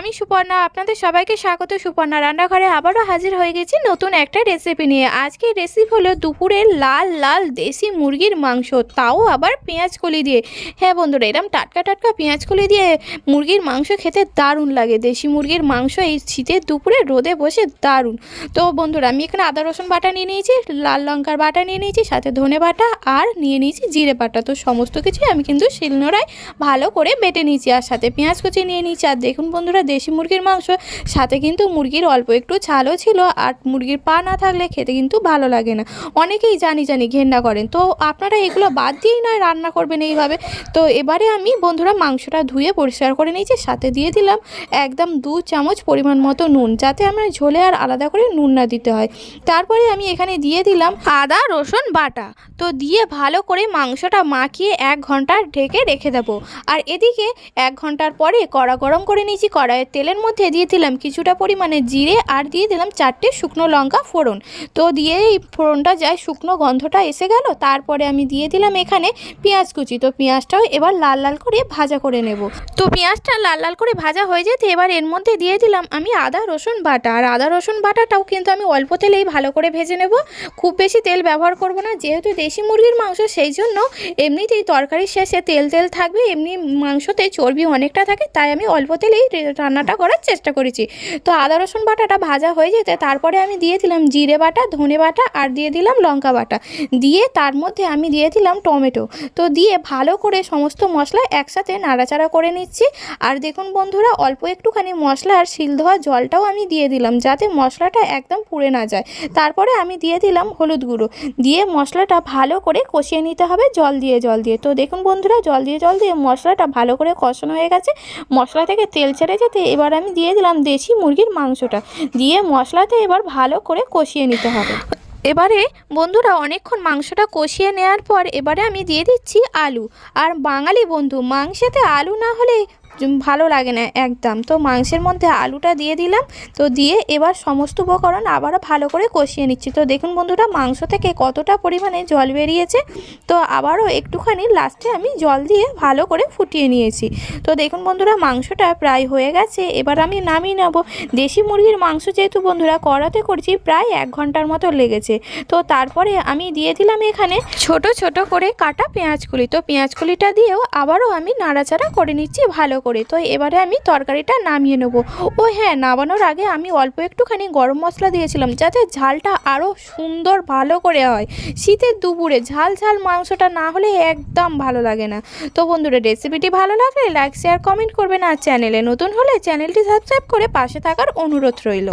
আমি সুপর্ণা, আপনাদের সবাইকে স্বাগত। সুপর্ণা রান্নাঘরে আবারও হাজির হয়ে গেছি নতুন একটা রেসিপি নিয়ে। আজকের রেসিপি হলো দুপুরের লাল লাল দেশি মুরগির মাংস, তাও আবার পেঁয়াজ কলি দিয়ে। হ্যাঁ বন্ধুরা, এরম টাটকা টাটকা পেঁয়াজ কলি দিয়ে মুরগির মাংস খেতে দারুণ লাগে। দেশি মুরগির মাংস এই শীতের দুপুরে রোদে বসে দারুণ। তো বন্ধুরা, আমি এখানে আদা, রসুন বাটা নিয়ে নিয়েছি, লাল লঙ্কার বাটা নিয়ে নিয়েছি, সাথে ধনে বাটা, আর নিয়ে নিয়েছি জিরে বাটা। তো সমস্ত কিছুই আমি কিন্তু শিলনোড়ায় ভালো করে বেটে নিয়েছি, আর সাথে পেঁয়াজ কুচি নিয়ে নিয়েছি। আর দেখুন বন্ধুরা দেশি মুরগির মাংস, সাথে কিন্তু মুরগির অল্প একটু ছালও ছিল আর মুরগির পা না থাকলে খেতে কিন্তু ভালো লাগে না। অনেকেই জানি জানি ঘেন্না করেন। তো আপনারা এগুলো বাদ দিয়েই নয়, রান্না করবেন এইভাবে। তো এবারে আমি বন্ধুরা মাংসটা ধুয়ে পরিষ্কার করে নিয়েছি, সাথে দিয়ে দিলাম একদম দু চামচ পরিমাণ মতো নুন, যাতে আমার ঝোলে আর আলাদা করে নুন না দিতে হয়। তারপরে আমি এখানে দিয়ে দিলাম আদা, রসুন, বাটা। তো দিয়ে ভালো করে মাংসটা মাখিয়ে এক ঘণ্টা ঢেকে রেখে দেবো। আর এদিকে এক ঘণ্টার পরে কড়া গরম করে নিয়েছি কড়াইয়ের তেলের মধ্যে দিয়ে দিলাম কিছুটা পরিমাণে জিরে আর দিয়ে দিলাম চারটে শুকনো লঙ্কা ফোড়ন। তো দিয়ে এই ফোড়নটা যায়, শুকনো গন্ধটা এসে গেল, তারপরে আমি দিয়ে দিলাম এখানে পেঁয়াজ কুচি। তো পেঁয়াজটাও এবার লাল লাল করে ভাজা করে নেব। তো পেঁয়াজটা লাল লাল করে ভাজা হয়ে যেতে এবার এর মধ্যে দিয়ে দিলাম আমি আদা, রসুন বাটা। আর আদা, রসুন বাটাটাও কিন্তু আমি অল্প তেলেই ভালো করে ভেজে নেব। খুব বেশি তেল ব্যবহার করব না, যেহেতু দেশি মুরগির মাংস, সেই জন্য এমনিতেই তরকারির শেষে তেল তেল থাকবে, এমনি মাংসতে চর্বি অনেকটা থাকে, তাই আমি অল্প তেলেই রান্নাটা করার চেষ্টা করেছি। তো আদা, রসুন বাটাটা ভাজা হয়ে যেতে তারপরে আমি দিয়ে দিলাম জিরে বাটা, ধনে বাটা আর দিয়ে দিলাম লঙ্কা বাটা। দিয়ে তার মধ্যে আমি দিয়ে দিলাম টমেটো। তো দিয়ে ভালো করে সমস্ত মশলা একসাথে নাড়াচাড়া করে নিচ্ছি। আর দেখুন বন্ধুরা, অল্প একটুখানি মশলা আর শিল ধোয়া জলটাও আমি দিয়ে দিলাম যাতে মশলাটা একদম পুড়ে না যায়। তারপরে আমি দিয়ে দিলাম হলুদ গুঁড়ো। দিয়ে মশলাটা ভালো করে কষিয়ে নিতে হবে জল দিয়ে জল দিয়ে। তো দেখুন বন্ধুরা, জল দিয়ে জল দিয়ে মশলাটা ভালো করে কষানো হয়ে গেছে। মশলা থেকে তেল ছেড়ে যেতে এবার আমি দিয়ে দিলাম দেশি মুরগির মাংসটা। দিয়ে মশলাতে এবার ভালো করে কষিয়ে নিতে হবে। এবারে বন্ধুরা অনেকক্ষণ মাংসটা কষিয়ে নেওয়ার পর এবারে আমি দিয়ে দিচ্ছি আলু। আর বাঙালি বন্ধু, মাংসেতে আলু না হলে ভালো লাগে না, একদম। তো মাংসের মধ্যে আলুটা দিয়ে দিলাম, তো দিয়ে এবার সমস্ত উপকরণ আবারও ভালো করে কষিয়ে নিচ্ছি। তো দেখুন বন্ধুরা, মাংস থেকে কতটা পরিমাণে জল বেরিয়েছে, তো আবারও একটুখানি লাস্টে আমি জল দিয়ে ভালো করে ফুটিয়ে নিয়েছি। তো দেখুন বন্ধুরা, মাংসটা প্রায় হয়ে গেছে, এবার আমি নামিয়ে নেব। দেশি মুরগির মাংস যেহেতু বন্ধুরা কড়াতে করছি, প্রায় এক ঘণ্টার মতো লেগেছে। তো তারপরে আমি দিয়ে দিলাম এখানে ছোট ছোট করে কাটা পেঁয়াজকুলি তো পেঁয়াজকুলিটা দিয়েও আবারও আমি নাড়াচাড়া করে নিচ্ছি ভালো করে, তো এবারে আমি তরকারিটা নামিয়ে নেব। ও হ্যাঁ নামানোর আগে আমি অল্প একটুখানি গরম মশলা দিয়েছিলাম, যাতে ঝালটা আরও সুন্দর ভালো করে হয়। শীতের দুপুরে ঝাল ঝাল মাংসটা না হলে একদম ভালো লাগে না। তো বন্ধুরা, রেসিপিটি ভালো লাগলে লাইক, শেয়ার, কমেন্ট করবেন আর চ্যানেলে নতুন হলে চ্যানেলটি সাবস্ক্রাইব করে পাশে থাকার অনুরোধ রইল।